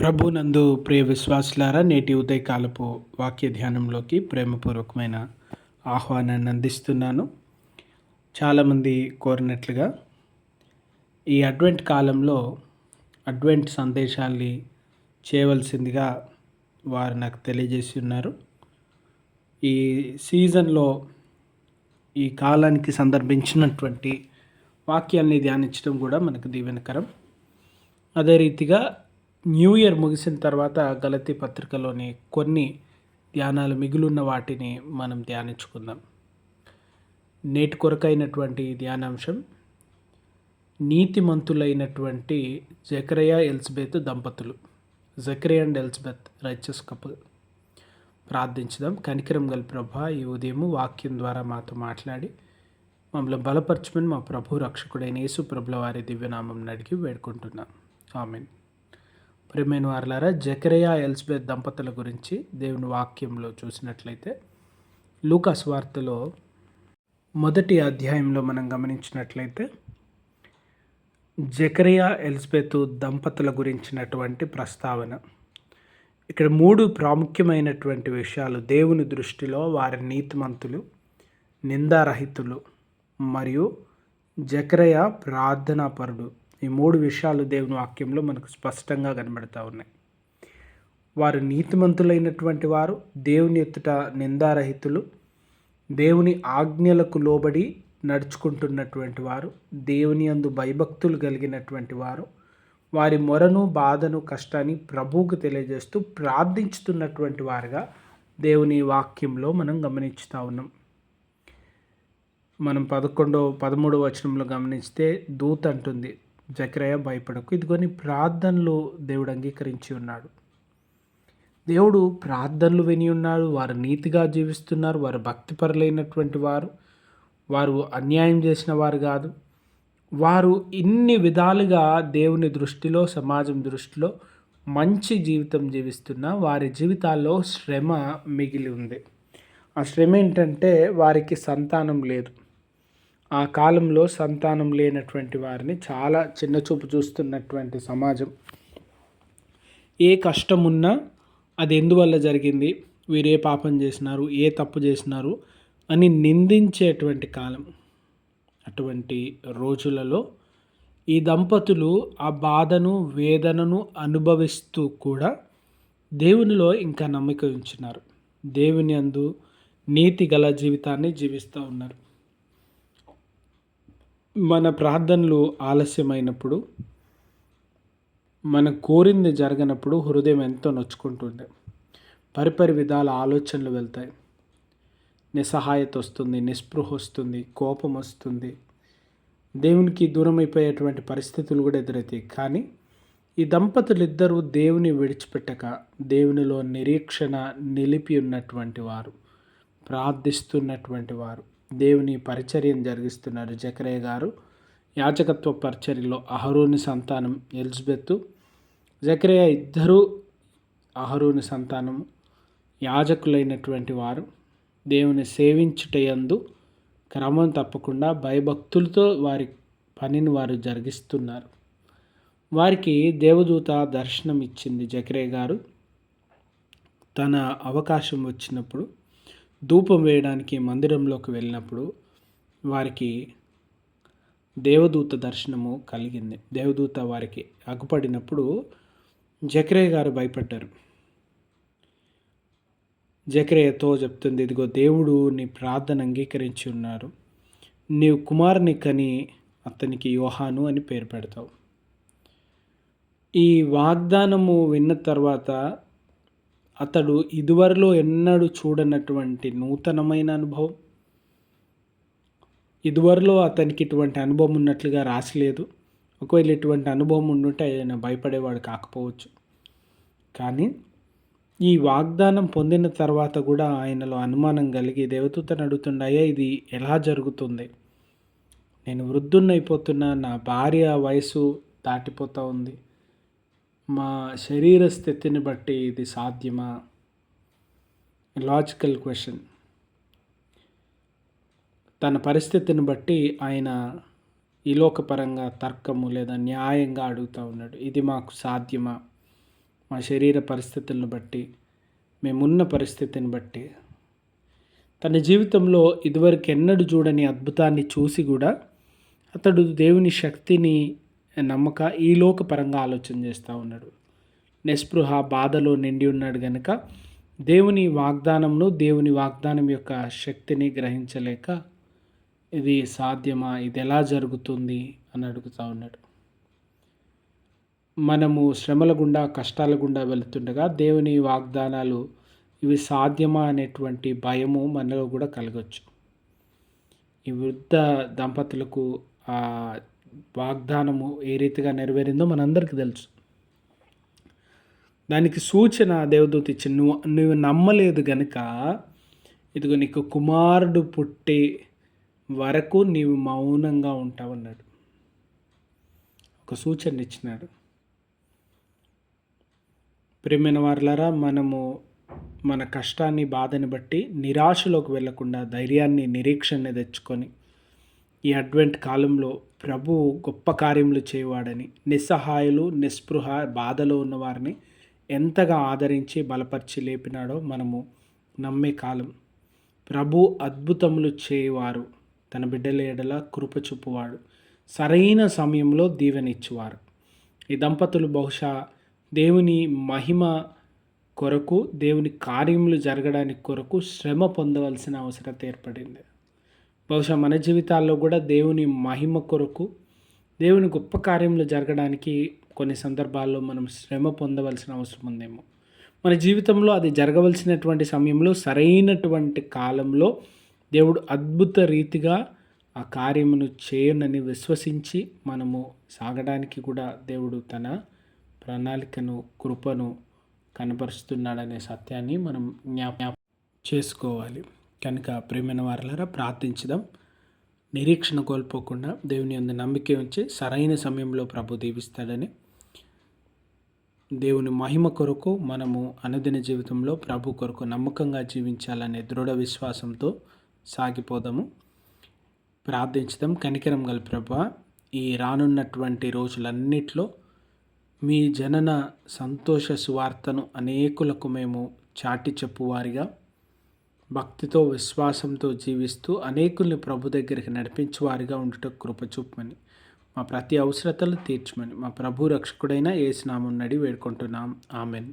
ప్రభునందు ప్రియ విశ్వాసులారా నేటి ఉదయకాలపు వాక్య ధ్యానంలోకి ప్రేమపూర్వకమైన ఆహ్వానాన్ని అందిస్తున్నాను. చాలామంది కోరినట్లుగా ఈ అడ్వెంట్ కాలంలో అడ్వెంట్ సందేశాల్ని చేయవలసిందిగా వారు నాకు తెలియజేసి ఉన్నారు ఈ సీజన్లో ఈ కాలానికి సందర్భించినటువంటి వాక్యాల్ని ధ్యానించడం కూడా మనకు దీవెనకరం. అదే రీతిగా న్యూ ఇయర్ ముగిసిన తర్వాత గలతి పత్రికలోని కొన్ని ధ్యానాలు మిగులున్న వాటిని మనం ధ్యానించుకుందాం. నేటి కొరకైనటువంటి ధ్యానాంశం నీతిమంతులైనటువంటి జకరయ ఎల్స్బెత్ దంపతులు Zachary and Elizabeth righteous couple. ప్రార్థించుదాం. కనికరం గల ప్రభ ఈ ఉదయం వాక్యం ద్వారా మాతో మాట్లాడి మమ్మల్ని బలపరచమని మా ప్రభు రక్షకుడైన యేసు ప్రభుల వారి దివ్యనామం అడిగి వేడుకుంటున్నాం. ఆమెన్. ప్రేమైన వారులారా జకరియా ఎల్స్బెత్ దంపతుల గురించి దేవుని వాక్యంలో చూసినట్లయితే లూకాస్ వార్తలో మొదటి అధ్యాయంలో మనం గమనించినట్లయితే జకరియా ఎల్స్బెత్ దంపతుల గురించినటువంటి ప్రస్తావన. ఇక్కడ మూడు ప్రాముఖ్యమైనటువంటి విషయాలు దేవుని దృష్టిలో వారి నీతిమంతులు నిందారహితులు మరియు జకరయ ప్రార్థనాపరుడు. ఈ మూడు విషయాలు దేవుని వాక్యంలో మనకు స్పష్టంగా కనబడుతూ ఉన్నాయి. వారు నీతిమంతులైనటువంటి వారు దేవుని ఎత్తుట నిందారహితులు దేవుని ఆజ్ఞలకు లోబడి నడుచుకుంటున్నటువంటి వారు దేవుని అందు భయభక్తులు కలిగినటువంటి వారు వారి మొరను బాధను కష్టాన్ని ప్రభువుకు తెలియజేస్తూ ప్రార్థించుతున్నటువంటి వారుగా దేవుని వాక్యంలో మనం గమనిస్తూ ఉన్నాం. మనం పదకొండో పదమూడవ వచనంలో గమనిస్తే దూత్ అంటుంది జక్రయ భయపడకు. ఇదిగోని ప్రార్థనలు దేవుడు అంగీకరించి ఉన్నాడు. దేవుడు ప్రార్థనలు విని ఉన్నాడు. వారు నీతిగా జీవిస్తున్నారు. వారు భక్తిపరులైనటువంటి వారు. వారు అన్యాయం చేసిన వారు కాదు. వారు ఇన్ని విధాలుగా దేవుని దృష్టిలో సమాజం దృష్టిలో మంచి జీవితం జీవిస్తున్న వారి జీవితాల్లో శ్రమ మిగిలి ఉంది. ఆ శ్రమ ఏంటంటే వారికి సంతానం లేదు. ఆ కాలంలో సంతానం లేనటువంటి వారిని చాలా చిన్న చూపు చూస్తున్నటువంటి సమాజం. ఏ కష్టం ఉన్నా అది ఎందువల్ల జరిగింది? వీరు ఏ పాపం చేసినారు? ఏ తప్పు చేసినారు? అని నిందించేటువంటి కాలం. అటువంటి రోజులలో ఈ దంపతులు ఆ బాధను వేదనను అనుభవిస్తూ కూడా దేవునిలో ఇంకా నమ్మిక ఉంచినారు దేవుని అందు నీతి గల జీవితాన్ని జీవిస్తూ ఉన్నారు. మన ప్రార్థనలు ఆలస్యమైనప్పుడు మన కోరింది జరగనప్పుడు హృదయం ఎంతో నొచ్చుకుంటుంది పరిపరి విధాల ఆలోచనలు వెళ్తాయి. నిస్సహాయత వస్తుంది నిస్పృహ వస్తుంది కోపం వస్తుంది. దేవునికి దూరం అయిపోయేటువంటి పరిస్థితులు కూడా ఎదురవుతాయి కానీ ఈ దంపతులు ఇద్దరూ దేవుని విడిచిపెట్టక దేవునిలో నిరీక్షణ నిలిపి ఉన్నటువంటి వారు ప్రార్థిస్తున్నటువంటి వారు. దేవుని పరిచర్యను జరిగిస్తున్నారు జకరయ్య గారు. యాచకత్వ పరిచర్యలో అహరోని సంతానం ఎలిజబెత్. జకరయ్య ఇద్దరూ అహరోని సంతానం యాజకులైనటువంటి వారు. దేవుని సేవించుటయందు క్రమం తప్పకుండా భయభక్తులతో వారి పనిని వారు జరిగిస్తున్నారు. వారికి దేవదూత దర్శనం ఇచ్చింది జకరే గారు. తన అవకాశం వచ్చినప్పుడు ధూపం వేయడానికి మందిరంలోకి వెళ్ళినప్పుడు వారికి దేవదూత దర్శనము కలిగింది. దేవదూత వారికి అగుపడినప్పుడు జక్రయ్య గారు భయపడ్డారు. జక్రయ్యతో చెప్తుంది ఇదిగో దేవుడు నీ ప్రార్థన అంగీకరించి ఉన్నారు. నీవు కుమారుని కని అతనికి యోహాను అని పేరు పెడతావు. ఈ వాగ్దానము విన్న తర్వాత అతడు ఇదివరలో ఎన్నడూ చూడనటువంటి నూతనమైన అనుభవం. ఇదివరలో అతనికి ఇటువంటి అనుభవం ఉన్నట్లుగా రాసలేదు ఒకవేళ ఇటువంటి అనుభవం ఉండుంటే ఆయన భయపడేవాడు కాకపోవచ్చు. కానీ ఈ వాగ్దానం పొందిన తర్వాత కూడా ఆయనలో అనుమానం కలిగి దేవదూతను అడుగుతుండయా ఇది ఎలా జరుగుతుంది? నేను వృద్ధున్నైపోతున్నా నా భార్య వయసు దాటిపోతూ ఉంది. మా శరీర స్థితిని బట్టి ఇది సాధ్యమా? లాజికల్ క్వశ్చన్ తన పరిస్థితిని బట్టి ఆయన ఈలోకపరంగా తర్కము లేదా న్యాయంగా అడుగుతూ ఉన్నాడు. ఇది మాకు సాధ్యమా? మా శరీర పరిస్థితులను బట్టి మేమున్న పరిస్థితిని బట్టి. తన జీవితంలో ఇదివరకు ఎన్నడూ చూడని అద్భుతాన్ని చూసి కూడా అతడు దేవుని శక్తిని నమ్మక ఈ లోకపరంగా ఆలోచన చేస్తూ ఉన్నాడు. నిస్పృహ బాధలో నిండి ఉన్నాడు కనుక దేవుని వాగ్దానంను దేవుని వాగ్దానం యొక్క శక్తిని గ్రహించలేక ఇది సాధ్యమా? ఇది ఎలా జరుగుతుంది? అని అడుగుతూ ఉన్నాడు. మనము శ్రమల గుండా కష్టాల గుండా వెళుతుండగా దేవుని వాగ్దానాలు ఇవి సాధ్యమా అనేటువంటి భయము మనలో కూడా కలగచ్చు. ఈ వృద్ధ దంపతులకు వాగ్దానము ఏ రీతిగా నెరవేరిందో మనందరికీ తెలుసు. దానికి సూచన దేవదూత ఇచ్చి నువ్వు నువ్వు నమ్మలేదు గనుక ఇదిగో నీకు కుమారుడు పుట్టే వరకు నీవు మౌనంగా ఉంటావన్నాడు ఒక సూచన ఇచ్చినాడు. ప్రేమైన వారులారా మనము మన కష్టాన్ని బాధని బట్టి నిరాశలోకి వెళ్ళకుండా ధైర్యాన్ని నిరీక్షణని తెచ్చుకొని ఈ అడ్వెంట్ కాలంలో ప్రభు గొప్ప కార్యములు చేయవాడని నిస్సహాయులు నిస్పృహ బాధలో ఉన్నవారిని ఎంతగా ఆదరించి బలపరిచి లేపినాడో మనము నమ్మే కాలం. ప్రభు అద్భుతములు చేయవారు. తన బిడ్డల ఎడల కృప చూపువాడు. సరైన సమయంలో దీవెనిచ్చేవారు. ఈ దంపతులు బహుశా దేవుని మహిమ కొరకు దేవుని కార్యములు జరగడానికి కొరకు శ్రమ పొందవలసిన అవసరత ఏర్పడింది. బహుశా మన జీవితాల్లో కూడా దేవుని మహిమ కొరకు దేవుని గొప్ప కార్యములు జరగడానికి కొన్ని సందర్భాల్లో మనం శ్రమ పొందవలసిన అవసరం ఉందేమో. మన జీవితంలో అది జరగవలసినటువంటి సమయంలో సరైనటువంటి కాలంలో దేవుడు అద్భుత రీతిగా ఆ కార్యమును చేయనని విశ్వసించి మనము సాగడానికి కూడా దేవుడు తన ప్రణాళికను కృపను కనపరుస్తున్నాడనే సత్యాన్ని మనం జ్ఞాప చేసుకోవాలి. కనుక ప్రేమైన వారలారా ప్రార్థించదాం. నిరీక్షణ కోల్పోకుండా దేవుని అందు నమ్మిక ఉంచి సరైన సమయంలో ప్రభు దీవిస్తాడని. దేవుని మహిమ కొరకు మనము అనుదిన జీవితంలో ప్రభు కొరకు నమ్మకంగా జీవించాలనే దృఢ విశ్వాసంతో సాగిపోదాము. ప్రార్థించదాం. కనికరం గల ప్రభ ఈ రానున్నటువంటి రోజులన్నిట్లో మీ జనన సంతోష సువార్తను అనేకులకు మేము చాటి చెప్పువారిగా భక్తితో విశ్వాసంతో జీవిస్తూ అనేకుల్ని ప్రభు దగ్గరికి నడిపించేవారిగా ఉండటం కృపచూపమని మా ప్రతి అవసరతలు తీర్చమని. మా ప్రభు రక్షకుడైన ఏసునామం నడి వేడుకుంటున్నాం. ఆమెన్.